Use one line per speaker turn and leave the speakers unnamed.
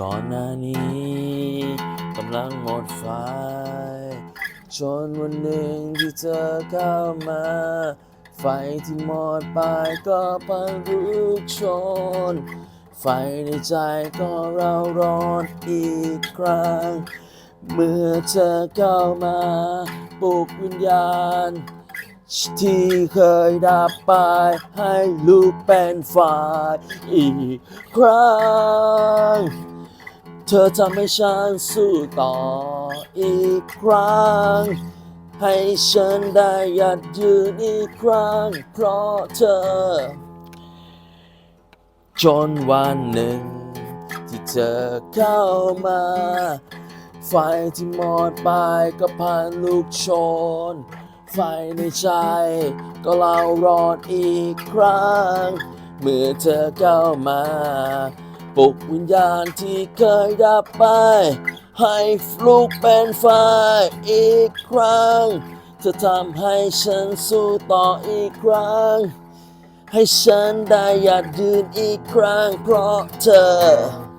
ก่อนหน้านี้กำลังหมดไฟจนวันหนึ่งที่เธอเข้ามา ไฟที่หมดไปก็พังลุกชน ไฟในใจก็เราร้อนอีกครั้ง เมื่อเธอเข้ามาปลุกวิญญาณ ที่เคยดับไปให้ลุกเป็นไฟอีกครั้ง ธอทำให้ฉันสู้ต่ออีกครั้ง ให้ฉันได้หยัดยืนอีกครั้ง เพราะเธอ จนวันหนึ่ง ที่เธอเข้ามา ไฟที่หมดไปก็พันลูกโชน ไฟในใจก็เล่ารอนอีกครั้ง เมื่อเธอเข้ามา ปลุกวิญญาณที่เคยดับไป ให้ฟลุกเป็นไฟอีกครั้งเธอทำให้ฉันสู้ต่ออีกครั้ง ให้ฉันได้หยัดยืนอีกครั้งเพราะเธอ